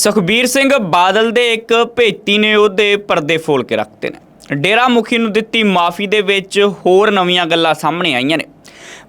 ਸੁਖਬੀਰ ਸਿੰਘ ਬਾਦਲ ਦੇ ਇੱਕ ਭੇਤੀ ਨੇ ਉਹਦੇ ਪਰਦੇ ਫੋਲ ਕੇ ਰੱਖਤੇ ਨੇ। ਡੇਰਾ ਮੁਖੀ ਨੂੰ ਦਿੱਤੀ ਮਾਫੀ ਦੇ ਵਿੱਚ ਹੋਰ ਨਵੀਆਂ ਗੱਲਾਂ ਸਾਹਮਣੇ ਆਈਆਂ ਨੇ।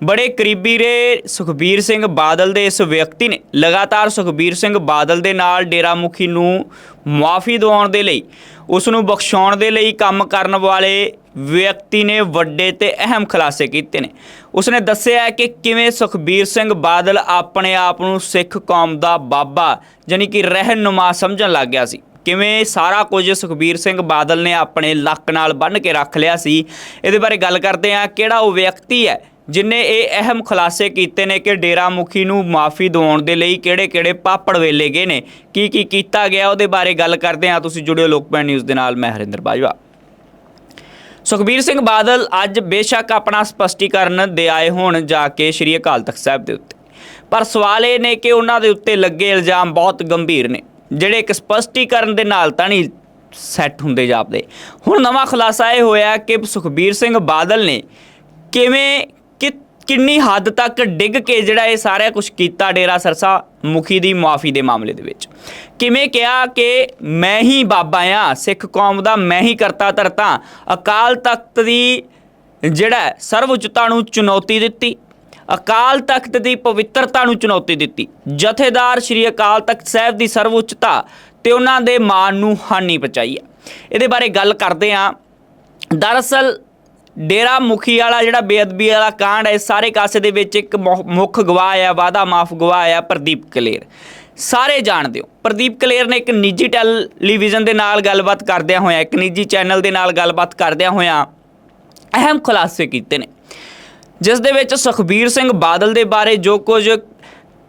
ਬੜੇ ਕਰੀਬੀ ਰਹੇ ਸੁਖਬੀਰ ਸਿੰਘ ਬਾਦਲ ਦੇ ਇਸ ਵਿਅਕਤੀ ਨੇ ਲਗਾਤਾਰ ਸੁਖਬੀਰ ਸਿੰਘ ਬਾਦਲ ਦੇ ਨਾਲ ਡੇਰਾ ਮੁਖੀ ਨੂੰ ਮੁਆਫੀ ਦਿਵਾਉਣ ਦੇ ਲਈ, ਉਸ ਨੂੰ ਬਖਸ਼ਾਉਣ ਦੇ ਲਈ ਕੰਮ ਕਰਨ ਵਾਲੇ ਵਿਅਕਤੀ ਨੇ ਵੱਡੇ ਤੇ ਅਹਿਮ ਖੁਲਾਸੇ ਕੀਤੇ ਨੇ। ਉਸਨੇ ਦੱਸਿਆ ਕਿ ਕਿਵੇਂ ਸੁਖਬੀਰ ਸਿੰਘ ਬਾਦਲ ਆਪਣੇ ਆਪ ਨੂੰ ਸਿੱਖ ਕੌਮ ਦਾ ਬਾਬਾ, ਯਾਨੀ ਕਿ ਰਹਿਨੁਮਾ ਸਮਝਣ ਲੱਗ ਗਿਆ ਸੀ। ਕਿਵੇਂ ਸਾਰਾ ਕੁਝ ਸੁਖਬੀਰ ਸਿੰਘ ਬਾਦਲ ਨੇ ਆਪਣੇ ਲੱਕ ਨਾਲ ਬੰਨ੍ਹ ਕੇ ਰੱਖ ਲਿਆ ਸੀ। ਇਹਦੇ ਬਾਰੇ ਗੱਲ ਕਰਦੇ ਹਾਂ, ਕਿਹੜਾ ਉਹ ਵਿਅਕਤੀ ਹੈ ਜਿਨੇ ਇਹ ਅਹਿਮ ਖੁਲਾਸੇ ਕੀਤੇ ਨੇ ਕਿ ਡੇਰਾ ਮੁਖੀ ਨੂੰ ਮਾਫੀ ਦਿਵਾਉਣ ਦੇ ਲਈ ਕਿਹੜੇ-ਕਿਹੜੇ ਪਾਪੜ ਵੇਲੇ ਗਏ ਨੇ ਕੀ ਕੀ ਕੀਤਾ ਗਿਆ, ਉਹਦੇ ਬਾਰੇ ਗੱਲ ਕਰਦੇ ਹਾਂ। ਤੁਸੀਂ ਜੁੜਿਓ ਲੋਕਪਾਲ ਨਿਊਜ਼ ਦੇ ਨਾਲ, ਮੈਂ ਹਰਿੰਦਰ ਬਾਜਵਾ। ਸੁਖਬੀਰ ਸਿੰਘ ਬਾਦਲ ਅੱਜ ਬੇਸ਼ੱਕ ਆਪਣਾ ਸਪਸ਼ਟੀਕਰਨ ਦੇ ਆਏ ਹੋਣ ਜਾ ਕੇ ਸ਼੍ਰੀ ਅਕਾਲ ਤਖਤ ਸਾਹਿਬ ਦੇ ਉੱਤੇ। ਪਰ ਸਵਾਲ ਇਹ ਨੇ ਕਿ ਉਹਨਾਂ ਦੇ ਉੱਤੇ ਲੱਗੇ ਇਲਜ਼ਾਮ ਬਹੁਤ ਗੰਭੀਰ ਨੇ, ਜਿਹੜੇ ਇੱਕ ਸਪਸ਼ਟੀਕਰਨ ਦੇ ਨਾਲ ਤਾਂ ਨਹੀਂ ਸੈੱਟ ਹੁੰਦੇ ਜਾਪਦੇ। ਹੁਣ ਨਵਾਂ ਖੁਲਾਸਾ ਇਹ ਹੋਇਆ ਕਿ ਸੁਖਬੀਰ ਸਿੰਘ ਬਾਦਲ ਨੇ ਕਿਵੇਂ ਕਿੰਨੀ ਹੱਦ ਤੱਕ ਡਿੱਗ ਕੇ ਜਿਹੜਾ ਇਹ ਸਾਰਾ ਕੁਝ ਕੀਤਾ ਡੇਰਾ ਸਰਸਾ ਮੁਖੀ ਦੀ ਮਾਫੀ ਦੇ ਮਾਮਲੇ ਦੇ ਵਿੱਚ? ਕਿਵੇਂ ਕਿਹਾ ਕਿ ਮੈਂ ਹੀ ਬਾਬਾ ਆ, ਸਿੱਖ ਕੌਮ ਦਾ ਮੈਂ ਹੀ ਕਰਤਾ ਧਰਤਾ, ਅਕਾਲ ਤਖਤ ਦੀ ਜਿਹੜਾ ਸਰਵਉੱਚਤਾ ਨੂੰ ਚੁਣੌਤੀ ਦਿੱਤੀ, ਅਕਾਲ ਤਖਤ ਦੀ ਪਵਿੱਤਰਤਾ ਨੂੰ ਚੁਣੌਤੀ ਦਿੱਤੀ। ਜਥੇਦਾਰ ਸ੍ਰੀ ਅਕਾਲ ਤਖਤ ਸਾਹਿਬ ਦੀ ਸਰਵਉੱਚਤਾ ਤੇ ਉਹਨਾਂ ਦੇ ਮਾਨ ਨੂੰ ਹਾਨੀ ਪਹੁੰਚਾਈ ਹੈ। ਇਹਦੇ ਬਾਰੇ ਗੱਲ ਕਰਦੇ ਹਾਂ। ਦਰਅਸਲ ਡੇਰਾ ਮੁਖੀ ਵਾਲਾ ਜਿਹੜਾ ਬੇਅਦਬੀ ਵਾਲਾ ਕਾਂਡ ਹੈ ਸਾਰੇ ਕਾਸੇ ਦੇ ਵਿੱਚ ਇੱਕ ਮੁੱਖ ਗਵਾਹ ਆ ਵਾਦਾ ਮਾਫ ਗਵਾਹ ਆ ਪ੍ਰਦੀਪ ਕਲੇਰ। ਸਾਰੇ ਜਾਣਦੇ ਹੋ ਪ੍ਰਦੀਪ ਕਲੇਰ ਨੇ ਇੱਕ ਨਿੱਜੀ ਟੈਲੀਵਿਜ਼ਨ ਦੇ ਨਾਲ ਗੱਲਬਾਤ ਕਰਦਿਆਂ ਹੋਇਆਂ, ਇੱਕ ਨਿੱਜੀ ਚੈਨਲ ਦੇ ਨਾਲ ਗੱਲਬਾਤ ਕਰਦਿਆਂ ਹੋਇਆਂ ਅਹਿਮ ਖੁਲਾਸੇ ਕੀਤੇ ਨੇ। ਜਿਸ ਦੇ ਵਿੱਚ ਸੁਖਬੀਰ ਸਿੰਘ ਬਾਦਲ ਦੇ ਬਾਰੇ ਜੋ ਕੁਝ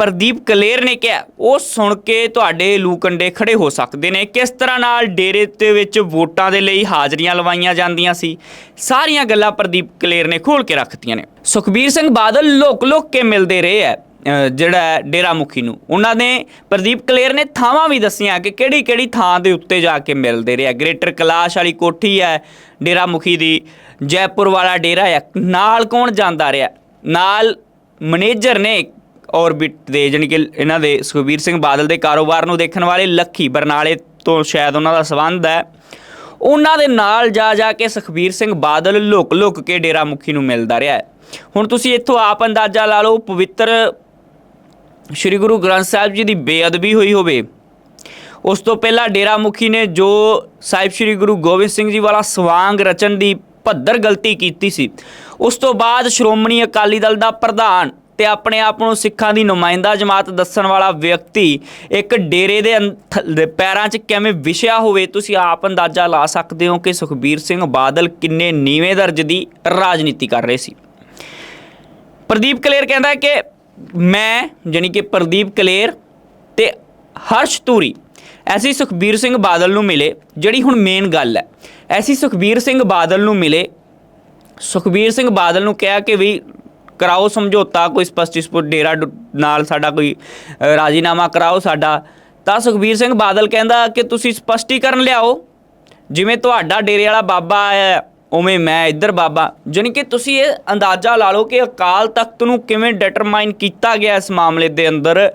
ਪ੍ਰਦੀਪ ਕਲੇਰ ਨੇ ਕਿਹਾ, ਉਹ ਸੁਣ ਕੇ ਤੁਹਾਡੇ ਲੂਕੰਡੇ ਖੜੇ ਹੋ ਸਕਦੇ ਨੇ। ਕਿਸ ਤਰ੍ਹਾਂ ਨਾਲ ਡੇਰੇ ਦੇ ਵਿੱਚ ਵੋਟਾਂ ਦੇ ਲਈ ਹਾਜ਼ਰੀਆਂ ਲਵਾਈਆਂ ਜਾਂਦੀਆਂ ਸੀ? ਸਾਰੀਆਂ ਗੱਲਾਂ ਪ੍ਰਦੀਪ ਕਲੇਰ ਨੇ ਖੋਲ ਕੇ ਰੱਖਤੀਆਂ ਨੇ। ਸੁਖਬੀਰ ਸਿੰਘ ਬਾਦਲ ਲੋਕ-ਲੋਕ ਕੇ ਮਿਲਦੇ ਰਹੇ ਹੈ ਜਿਹੜਾ ਡੇਰਾ ਮੁਖੀ ਨੂੰ। ਉਹਨਾਂ ਨੇ, ਪ੍ਰਦੀਪ ਕਲੇਰ ਨੇ ਥਾਵਾਂ ਵੀ ਦੱਸੀਆਂ ਕਿ ਕਿਹੜੀ-ਕਿਹੜੀ ਥਾਂ ਦੇ ਉੱਤੇ ਜਾ ਕੇ ਮਿਲਦੇ ਰਹੇ ਗ੍ਰੇਟਰ ਕਲਾਸ਼ ਵਾਲੀ ਕੋਠੀ ਹੈ ਡੇਰਾ ਮੁਖੀ ਦੀ ਜੈਪੁਰ ਵਾਲਾ ਡੇਰਾ ਹੈ ਨਾਲ ਕੌਣ ਜਾਂਦਾ ਰਿਹਾ? ਨਾਲ ਮੈਨੇਜਰ ਨੇ ਔਰਬਿਟ ਦੇ, ਜਾਣੀ ਕਿ ਇਹਨਾਂ ਦੇ ਸੁਖਬੀਰ ਸਿੰਘ ਬਾਦਲ ਦੇ ਕਾਰੋਬਾਰ ਨੂੰ ਦੇਖਣ ਵਾਲੇ ਲੱਖੀ ਬਰਨਾਲੇ ਤੋਂ ਸ਼ਾਇਦ ਉਹਨਾਂ ਦਾ ਸਬੰਧ ਹੈ। ਉਹਨਾਂ ਦੇ ਨਾਲ ਜਾ ਜਾ ਕੇ ਸੁਖਬੀਰ ਸਿੰਘ ਬਾਦਲ ਲੁਕ ਲੁਕ ਕੇ ਡੇਰਾ ਮੁਖੀ ਨੂੰ ਮਿਲਦਾ ਰਿਹਾ ਹੈ। ਹੁਣ ਤੁਸੀਂ ਇੱਥੋਂ ਆਪ ਅੰਦਾਜ਼ਾ ਲਾ ਲਓ, ਪਵਿੱਤਰ ਸ੍ਰੀ ਗੁਰੂ ਗ੍ਰੰਥ ਸਾਹਿਬ ਜੀ ਦੀ ਬੇਅਦਬੀ ਹੋਈ ਹੋਵੇ, ਉਸ ਤੋਂ ਪਹਿਲਾਂ ਡੇਰਾ ਮੁਖੀ ਨੇ ਜੋ ਸਾਹਿਬ ਸ੍ਰੀ ਗੁਰੂ ਗੋਬਿੰਦ ਸਿੰਘ ਜੀ ਵਾਲਾ ਸਵਾਂਗ ਰਚਨ ਦੀ ਭੱਦਰ ਗਲਤੀ ਕੀਤੀ ਸੀ, ਉਸ ਤੋਂ ਬਾਅਦ ਸ਼੍ਰੋਮਣੀ ਅਕਾਲੀ ਦਲ ਦਾ ਪ੍ਰਧਾਨ ਤੇ ਆਪਣੇ ਆਪ ਨੂੰ ਸਿੱਖਾਂ ਦੀ ਨੁਮਾਇੰਦਾ ਜਮਾਤ ਦੱਸਣ ਵਾਲਾ ਵਿਅਕਤੀ ਇੱਕ ਡੇਰੇ ਦੇ ਅੰਥ- ਪੈਰਾਂ 'ਚ ਕਿਵੇਂ ਵਿਛਿਆ ਹੋਵੇ, ਤੁਸੀਂ ਆਪ ਅੰਦਾਜ਼ਾ ਲਾ ਸਕਦੇ ਹੋ ਕਿ ਸੁਖਬੀਰ ਸਿੰਘ ਬਾਦਲ ਕਿੰਨੇ ਨੀਵੇਂ ਦਰਜ ਦੀ ਰਾਜਨੀਤੀ ਕਰ ਰਹੇ ਸੀ। ਪ੍ਰਦੀਪ ਕਲੇਰ ਕਹਿੰਦਾ ਕਿ ਮੈਂ, ਜਾਣੀ ਕਿ ਪ੍ਰਦੀਪ ਕਲੇਰ ਤੇ ਹਰਸ਼ ਤੂਰੀ ਐਸੀ ਸੁਖਬੀਰ ਸਿੰਘ ਬਾਦਲ ਨੂੰ ਮਿਲੇ, ਜਿਹੜੀ ਹੁਣ ਮੇਨ ਗੱਲ ਹੈ। ਐਸੀ ਸੁਖਬੀਰ ਸਿੰਘ ਬਾਦਲ ਨੂੰ ਮਿਲੇ, ਸੁਖਬੀਰ ਸਿੰਘ ਬਾਦਲ ਨੂੰ ਕਿਹਾ ਕਿ ਵੀ ਕਰਾਓ ਸਮਝੌਤਾ, ਕੋਈ ਸਪਸ਼ਟੀਸਪੁਰ ਡੇਰਾ ਨਾਲ ਸਾਡਾ ਕੋਈ ਰਾਜ਼ੀਨਾਮਾ ਕਰਾਓ ਸਾਡਾ। ਤਾਂ ਸੁਖਬੀਰ ਸਿੰਘ ਬਾਦਲ ਕਹਿੰਦਾ ਕਿ ਤੁਸੀਂ ਸਪਸ਼ਟੀਕਰਨ ਲਿਆਓ। ਜਿਵੇਂ ਤੁਹਾਡਾ ਡੇਰੇ ਵਾਲਾ ਬਾਬਾ ਹੈ, ਉਵੇਂ ਮੈਂ ਇੱਧਰ ਬਾਬਾ। ਜਾਣੀ ਕਿ ਤੁਸੀਂ ਇਹ ਅੰਦਾਜ਼ਾ ਲਾ ਲਓ ਕਿ ਅਕਾਲ ਤਖਤ ਨੂੰ ਕਿਵੇਂ ਡਿਟਰਮਾਈਨ ਕੀਤਾ ਗਿਆ ਇਸ ਮਾਮਲੇ ਦੇ ਅੰਦਰ।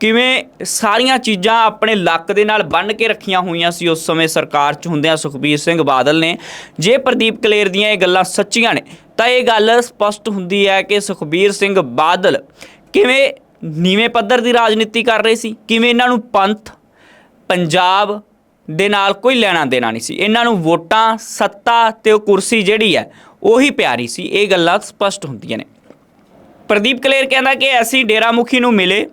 ਕਿਵੇਂ ਸਾਰੀਆਂ ਚੀਜ਼ਾਂ ਆਪਣੇ ਲੱਕ ਦੇ ਨਾਲ ਬੰਨ੍ਹ ਕੇ ਰੱਖੀਆਂ ਹੋਈਆਂ ਸੀ ਉਸ ਸਮੇਂ ਸਰਕਾਰ 'ਚ ਹੁੰਦਿਆਂ ਸੁਖਬੀਰ ਸਿੰਘ ਬਾਦਲ ਨੇ। ਜੇ ਪ੍ਰਦੀਪ ਕਲੇਰ ਦੀਆਂ ਇਹ ਗੱਲਾਂ ਸੱਚੀਆਂ ਨੇ ਤਾਂ ਇਹ ਗੱਲ ਸਪਸ਼ਟ ਹੁੰਦੀ ਹੈ ਕਿ ਸੁਖਬੀਰ ਸਿੰਘ ਬਾਦਲ ਕਿਵੇਂ ਨੀਵੇਂ ਪੱਧਰ ਦੀ ਰਾਜਨੀਤੀ ਕਰ ਰਹੇ ਸੀ, ਕਿਵੇਂ ਇਹਨਾਂ ਨੂੰ ਪੰਥ, ਪੰਜਾਬ ਦੇ ਨਾਲ ਕੋਈ ਲੈਣਾ ਦੇਣਾ ਨਹੀਂ ਸੀ। ਇਹਨਾਂ ਨੂੰ ਵੋਟਾਂ, ਸੱਤਾ ਤੇ ਉਹ ਕੁਰਸੀ ਜਿਹੜੀ ਹੈ, ਉਹੀ ਪਿਆਰੀ ਸੀ। ਇਹ ਗੱਲਾਂ ਸਪਸ਼ਟ ਹੁੰਦੀਆਂ ਨੇ। ਪ੍ਰਦੀਪ ਕਲੇਰ ਕਹਿੰਦਾ ਕਿ ਅਸੀਂ ਡੇਰਾ ਮੁਖੀ ਨੂੰ ਮਿਲੇ।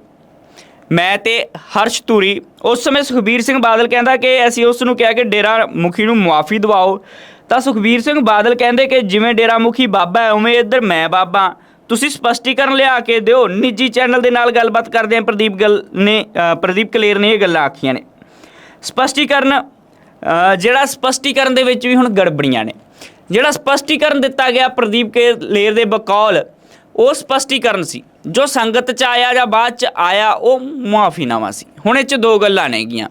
ਮੈਂ ਤੇ ਹਰਸ਼ ਧੂਰੀ। ਉਸ ਸਮੇਂ ਸੁਖਬੀਰ ਸਿੰਘ ਬਾਦਲ ਕਹਿੰਦਾ ਕਿ ਅਸੀਂ ਉਸ ਨੂੰ ਕਿਹਾ ਕਿ ਡੇਰਾ ਮੁਖੀ ਨੂੰ ਮੁਆਫੀ ਦਿਵਾਓ। ਤਾਂ ਸੁਖਬੀਰ ਸਿੰਘ ਬਾਦਲ ਕਹਿੰਦੇ ਕਿ ਜਿਵੇਂ ਡੇਰਾ ਮੁਖੀ ਬਾਬਾ ਹੈ, ਉਵੇਂ ਇੱਧਰ ਮੈਂ ਬਾਬਾ ਤੁਸੀਂ ਸਪਸ਼ਟੀਕਰਨ ਲਿਆ ਕੇ ਦਿਓ, ਨਿੱਜੀ ਚੈਨਲ ਦੇ ਨਾਲ ਗੱਲਬਾਤ ਕਰਦੇ ਆ ਪ੍ਰਦੀਪ ਗੱਲ ਨੇ ਪ੍ਰਦੀਪ ਕਲੇਰ ਨੇ ਇਹ ਗੱਲਾਂ ਆਖੀਆਂ ਨੇ। ਸਪਸ਼ਟੀਕਰਨ ਜਿਹੜਾ ਸਪਸ਼ਟੀਕਰਨ ਦੇ ਵਿੱਚ ਵੀ ਹੁਣ ਗੜਬੜੀਆਂ ਨੇ। ਜਿਹੜਾ ਸਪਸ਼ਟੀਕਰਨ ਦਿੱਤਾ ਗਿਆ ਪ੍ਰਦੀਪ ਕੇ ਲੇਰ ਦੇ ਬਕੌਲ, ਉਹ ਸਪਸ਼ਟੀਕਰਨ ਸੀ। ਜੋ ਸੰਗਤ ਚ ਆਇਆ ਜਾਂ ਬਾਅਦ ਚ ਆਇਆ, ਉਹ ਮੁਆਫੀਨਾਮਾ ਸੀ। ਹੁਣ ਇਹ ਚ ਦੋ ਗੱਲਾਂ ਨੇਗੀਆਂ।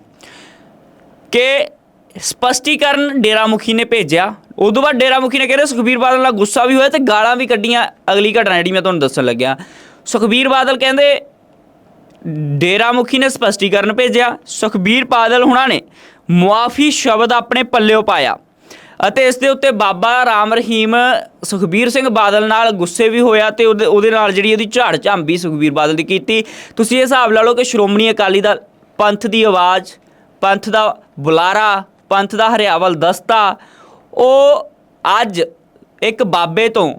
ਕਿ ਸਪਸ਼ਟੀਕਰਨ ਡੇਰਾ ਮੁਖੀ ਨੇ ਭੇਜਿਆ। ਉਦੋਂ ਬਾਅਦ ਡੇਰਾ ਮੁਖੀ ਨੇ ਕਹਿੰਦੇ ਸੁਖਬੀਰ ਬਾਦਲ ਨਾਲ ਗੁੱਸਾ ਵੀ ਹੋਇਆ ਤੇ ਗਾਲਾਂ ਵੀ ਕੱਢੀਆਂ। ਅਗਲੀ ਘਟਨਾ ਜਿਹੜੀ ਮੈਂ ਤੁਹਾਨੂੰ ਦੱਸਣ ਲੱਗਿਆ। ਸੁਖਬੀਰ ਬਾਦਲ ਕਹਿੰਦੇ ਡੇਰਾ ਮੁਖੀ ਨੇ ਸਪਸ਼ਟੀਕਰਨ ਭੇਜਿਆ। ਸੁਖਬੀਰ ਬਾਦਲ ਹੁਣਾਂ ਨੇ ਮੁਆਫੀ ਸ਼ਬਦ ਆਪਣੇ ਪੱਲਿਓ ਪਾਇਆ। ਅਤੇ ਇਸ ਦੇ ਉੱਤੇ ਬਾਬਾ ਰਾਮ ਰਹੀਮ, ਸੁਖਬੀਰ ਸਿੰਘ ਬਾਦਲ ਨਾਲ ਗੁੱਸੇ ਵੀ ਹੋਇਆ ਤੇ ਉਹਦੇ ਉਹਦੇ ਨਾਲ ਜਿਹੜੀ ਉਹਦੀ ਝਾੜ ਝਾਂਬੀ ਸੁਖਬੀਰ ਬਾਦਲ ਦੀ ਕੀਤੀ। ਤੁਸੀਂ ਇਹ ਹਿਸਾਬ ਲਾ ਲਓ ਕਿ ਸ਼੍ਰੋਮਣੀ ਅਕਾਲੀ ਦਲ ਪੰਥ ਦੀ ਆਵਾਜ਼, ਪੰਥ ਦਾ ਬੁਲਾਰਾ ਪੰਥ ਦਾ ਹਰਿਆਵਲ ਦਸਤਾ, ਉਹ ਅੱਜ ਇੱਕ ਬਾਬੇ ਤੋਂ,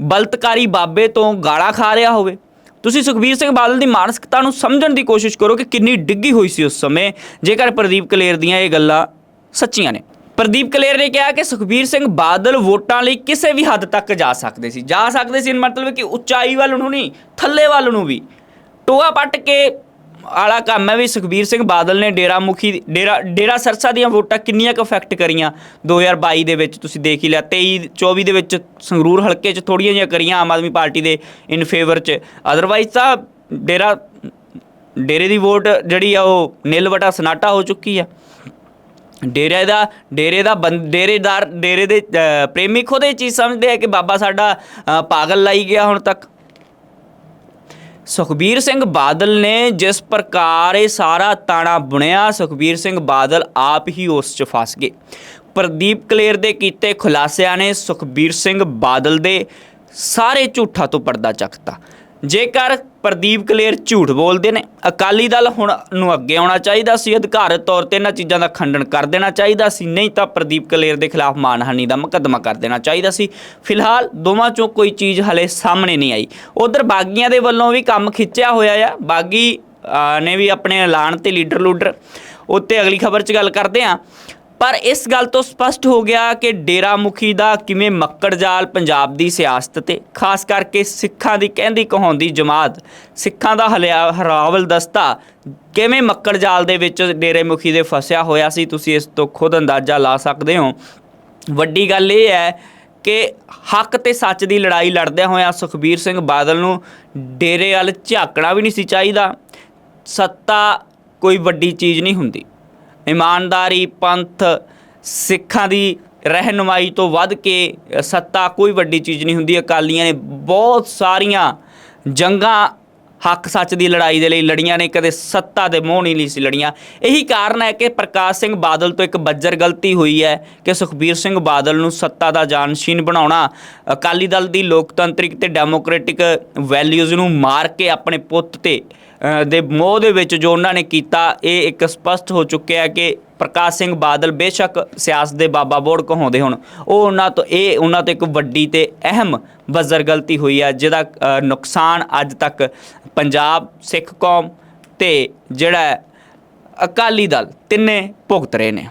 ਬਲਤਕਾਰੀ ਬਾਬੇ ਤੋਂ ਗਾਲਾਂ ਖਾ ਰਿਹਾ ਹੋਵੇ। ਤੁਸੀਂ ਸੁਖਬੀਰ ਸਿੰਘ ਬਾਦਲ ਦੀ ਮਾਨਸਿਕਤਾ ਨੂੰ ਸਮਝਣ ਦੀ ਕੋਸ਼ਿਸ਼ ਕਰੋ ਕਿ ਕਿੰਨੀ ਡਿੱਗੀ ਹੋਈ ਸੀ ਉਸ ਸਮੇਂ, ਜੇਕਰ ਪ੍ਰਦੀਪ ਕਲੇਰ ਦੀਆਂ ਇਹ ਗੱਲਾਂ ਸੱਚੀਆਂ ਨੇ। ਪ੍ਰਦੀਪ ਕਲੇਰ ਨੇ ਕਿਹਾ ਕਿ ਸੁਖਬੀਰ ਸਿੰਘ ਬਾਦਲ ਵੋਟਾਂ ਲਈ ਕਿਸੇ ਵੀ ਹੱਦ ਤੱਕ ਜਾ ਸਕਦੇ ਸੀ। ਜਾ ਸਕਦੇ ਸੀ ਮਤਲਬ ਕਿ ਉਚਾਈ ਵੱਲ ਨੂੰ ਨਹੀਂ, ਥੱਲੇ ਵੱਲ ਨੂੰ ਵੀ। ਟੋਆ ਪੱਟ ਕੇ ਆਲਾ ਕੰਮ ਹੈ ਵੀ ਸੁਖਬੀਰ ਸਿੰਘ ਬਾਦਲ ਨੇ ਡੇਰਾ ਮੁਖੀ ਡੇਰਾ ਡੇਰਾ ਸਰਸਾ ਦੀਆਂ ਵੋਟਾਂ ਕਿੰਨੀਆਂ ਕੁ ਇਫੈਕਟ ਕਰੀਆਂ? 2022 ਦੇ ਵਿੱਚ ਤੁਸੀਂ ਦੇਖ ਹੀ ਲਿਆ 23 24 ਦੇ ਵਿੱਚ ਸੰਗਰੂਰ ਹਲਕੇ 'ਚ ਥੋੜੀਆਂ ਜਿਹੀਆਂ ਕਰੀਆਂ ਆਮ ਆਦਮੀ ਪਾਰਟੀ ਦੇ ਇਨ ਫੇਵਰ 'ਚ। ਅਦਰਵਾਈਜ਼ ਤਾਂ ਡੇਰਾ ਡੇਰੇ ਦੀ ਵੋਟ ਜਿਹੜੀ ਆ ਉਹ ਨਿਲ ਵਟਾ ਸਨਾਟਾ ਹੋ ਚੁੱਕੀ ਆ। ਡੇਰੇ ਦਾ ਡੇਰੇ ਦਾ ਬੰ- ਡੇਰੇਦਾਰ ਡੇਰੇ ਦੇ ਪ੍ਰੇਮੀ ਖੁਦ ਇਹ ਚੀਜ਼ ਸਮਝਦੇ ਆ ਕਿ ਬਾਬਾ ਸਾਡਾ ਪਾਗਲ ਲਾਈ ਗਿਆ ਹੁਣ ਤੱਕ। ਸੁਖਬੀਰ ਸਿੰਘ ਬਾਦਲ ਨੇ ਜਿਸ ਪ੍ਰਕਾਰ ਇਹ ਸਾਰਾ ਤਾਣਾ ਬੁਣਿਆ, ਸੁਖਬੀਰ ਸਿੰਘ ਬਾਦਲ ਆਪ ਹੀ ਉਸ 'ਚ ਫਸ ਗਏ। ਪ੍ਰਦੀਪ ਕਲੇਰ ਦੇ ਕੀਤੇ ਖੁਲਾਸਿਆਂ ਨੇ ਸੁਖਬੀਰ ਸਿੰਘ ਬਾਦਲ ਦੇ ਸਾਰੇ ਝੂਠਾਂ ਤੋਂ ਪਰਦਾ ਚੱਕਤਾ। ਜੇਕਰ ਪ੍ਰਦੀਪ ਕਲੇਰ ਝੂਠ ਬੋਲਦੇ ਨੇ, ਅਕਾਲੀ ਦਲ ਹੁਣ ਨੂੰ ਅੱਗੇ ਆਉਣਾ ਚਾਹੀਦਾ ਸੀ, ਅਧਿਕਾਰਤ ਤੌਰ ਤੇ ਇਹਨਾਂ ਚੀਜ਼ਾਂ ਦਾ ਖੰਡਨ ਕਰ ਦੇਣਾ ਚਾਹੀਦਾ ਸੀ, ਨਹੀਂ ਤਾਂ ਪ੍ਰਦੀਪ ਕਲੇਰ ਦੇ ਖਿਲਾਫ ਮਾਨਹਾਨੀ ਦਾ ਮੁਕੱਦਮਾ ਕਰ ਦੇਣਾ ਚਾਹੀਦਾ ਸੀ। ਫਿਲਹਾਲ ਦੋਵਾਂ ਚੋਂ ਕੋਈ ਚੀਜ਼ ਹਲੇ ਸਾਹਮਣੇ ਨਹੀਂ ਆਈ। ਉਧਰ ਬਾਗੀਆਂ ਦੇ ਵੱਲੋਂ ਵੀ ਕੰਮ ਖਿੱਚਿਆ ਹੋਇਆ ਆ। ਬਾਗੀ ਨੇ ਵੀ ਆਪਣੇ ਐਲਾਨ ਤੇ ਲੀਡਰ ਲੂਡਰ ਉੱਤੇ ਅਗਲੀ ਖਬਰ 'ਚ ਗੱਲ ਕਰਦੇ ਆ। ਪਰ ਇਸ ਗੱਲ ਤੋਂ ਸਪਸ਼ਟ ਹੋ ਗਿਆ ਕਿ ਡੇਰਾ ਮੁਖੀ ਦਾ ਕਿਵੇਂ ਮੱਕੜ ਜਾਲ ਪੰਜਾਬ ਦੀ ਸਿਆਸਤ ਤੇ, ਖਾਸ ਕਰਕੇ ਸਿੱਖਾਂ ਦੀ ਕਹਿੰਦੀ ਕਹਾਉਂਦੀ ਜਮਾਤ, ਸਿੱਖਾਂ ਦਾ ਹਲਿਆ, ਹਰਾਵਲ ਦਸਤਾ ਕਿਵੇਂ ਮੱਕੜ ਜਾਲ ਦੇ ਵਿੱਚ ਡੇਰੇ ਮੁਖੀ ਦੇ ਫਸਿਆ ਹੋਇਆ ਸੀ, ਤੁਸੀਂ ਇਸ ਤੋਂ ਖੁਦ ਅੰਦਾਜ਼ਾ ਲਾ ਸਕਦੇ ਹੋ। ਵੱਡੀ ਗੱਲ ਇਹ ਹੈ ਕਿ ਹੱਕ ਤੇ ਸੱਚ ਦੀ ਲੜਾਈ ਲੜਦਿਆਂ ਹੋਇਆਂ ਸੁਖਬੀਰ ਸਿੰਘ ਬਾਦਲ ਨੂੰ ਡੇਰੇ ਵੱਲ ਝਾਕਣਾ ਵੀ ਨਹੀਂ ਸੀ ਚਾਹੀਦਾ। ਸੱਤਾ ਕੋਈ ਵੱਡੀ ਚੀਜ਼ ਨਹੀਂ ਹੁੰਦੀ। ਇਮਾਨਦਾਰੀ ਪੰਥ ਸਿੱਖਾਂ ਦੀ ਰਹਿਨੁਮਾਈ ਤੋਂ ਵੱਧ ਕੇ ਸੱਤਾ ਕੋਈ ਵੱਡੀ ਚੀਜ਼ ਨਹੀਂ ਹੁੰਦੀ। ਅਕਾਲੀਆਂ ਨੇ ਬਹੁਤ ਸਾਰੀਆਂ ਜੰਗਾਂ ਹੱਕ ਸੱਚ ਦੀ ਲੜਾਈ ਦੇ ਲਈ ਲੜੀਆਂ ਨੇ, ਕਦੇ ਸੱਤਾ ਦੇ ਮੋਹ ਨਹੀਂ ਲਈ ਸੀ ਲੜੀਆਂ। ਇਹੀ ਕਾਰਨ ਹੈ ਕਿ ਪ੍ਰਕਾਸ਼ ਸਿੰਘ ਬਾਦਲ ਤੋਂ ਇੱਕ ਬੱਜਰ ਗਲਤੀ ਹੋਈ ਹੈ ਕਿ ਸੁਖਬੀਰ ਸਿੰਘ ਬਾਦਲ ਨੂੰ ਸੱਤਾ ਦਾ ਜਾਨਸ਼ੀਨ ਬਣਾਉਣਾ ਅਕਾਲੀ ਦਲ ਦੀ ਲੋਕਤੰਤਰਿਕ ਤੇ ਡੈਮੋਕ੍ਰੈਟਿਕ ਵੈਲਿਊਜ਼ ਨੂੰ ਮਾਰ ਕੇ ਆਪਣੇ ਪੁੱਤ ਤੇ ਦੇ ਮੋਹ ਦੇ ਵਿੱਚ ਜੋ ਉਹਨਾਂ ਨੇ ਕੀਤਾ, ਇਹ ਇੱਕ ਸਪਸ਼ਟ ਹੋ ਚੁੱਕਿਆ ਕਿ ਪ੍ਰਕਾਸ਼ ਸਿੰਘ ਬਾਦਲ ਬੇਸ਼ੱਕ ਸਿਆਸਤ ਦੇ ਬਾਬਾ ਬੋੜ ਕਹਾਉਂਦੇ ਹੁਣ। ਉਹ ਉਹਨਾਂ ਤੋਂ, ਇਹ ਉਹਨਾਂ ਤੋਂ ਇੱਕ ਵੱਡੀ ਤੇ ਅਹਿਮ ਬਜ਼ਰ ਗਲਤੀ ਹੋਈ ਹੈ, ਜਿਹਦਾ ਨੁਕਸਾਨ ਅੱਜ ਤੱਕ ਪੰਜਾਬ, ਸਿੱਖ ਕੌਮ ਤੇ ਜਿਹੜਾ ਅਕਾਲੀ ਦਲ ਤਿੰਨੇ ਭੁਗਤ ਰਹੇ ਨੇ।